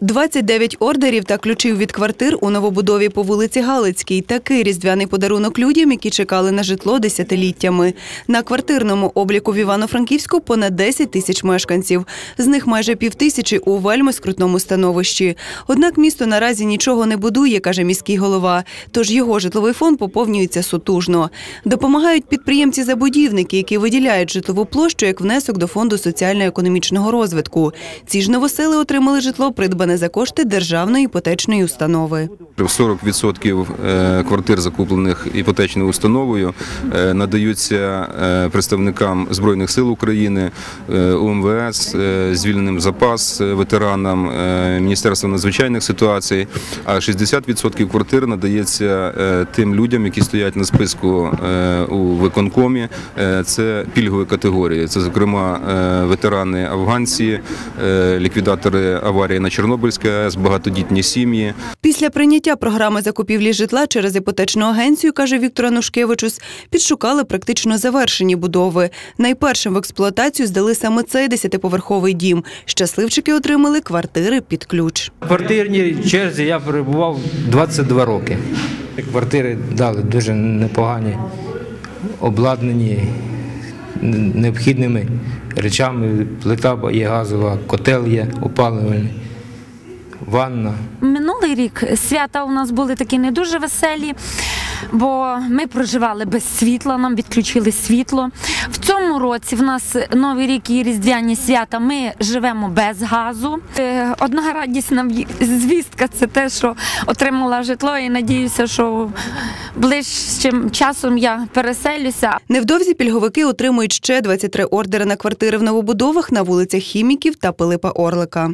29 ордерів та ключів від квартир у новобудові по вулиці Галицькій. Такий різдвяний подарунок людям, які чекали на житло десятиліттями. На квартирному обліку в Івано-Франківську понад 10 тисяч мешканців. З них майже півтисячі у вельми скрутному становищі. Однак місто наразі нічого не будує, каже міський голова. Тож його житловий фонд поповнюється сутужно. Допомагають підприємці-забудівники, які виділяють житлову площу як внесок до фонду соціально-економічного розвитку. Ці ж новосели отримали житло, придбане за кошти державної іпотечної установи. 40% е, квартир, закуплених іпотечною установою, е, надаються е, представникам Збройних сил України, УМВС, звільненим запас ветеранам, Міністерству надзвичайних ситуацій, а 60% квартир надається тим людям, які стоять на списку у виконкомі. Це пільгові категорії. Це, зокрема, ветерани афганці, ліквідатори аварії на Чорнобильській АЕС, багатодітні сім'ї. Після прийняття програми закупівлі житла через іпотечну агенцію, каже Віктор Анушкевичус, підшукали практично завершені будови. Найпершим в експлуатацію здали саме цей десятиповерховий дім. Щасливчики отримали квартири під ключ. В квартирній черзі я перебував 22 роки. Квартири дали дуже непогані, обладнані необхідними речами. Плита є газова, котел є опалювальний, ванна. Минулий рік свята у нас були такі не дуже веселі, бо ми проживали без світла, нам відключили світло. В цьому році в нас новий рік і різдвяні свята. Ми живемо без газу. Е, Одна радісна в'ї- звістка це те, що отримала житло, і надіюся, що ближчим часом я переселюся. Невдовзі пільговики отримують ще 23 ордери на квартири в новобудовах на вулицях Хіміків та Пилипа Орлика.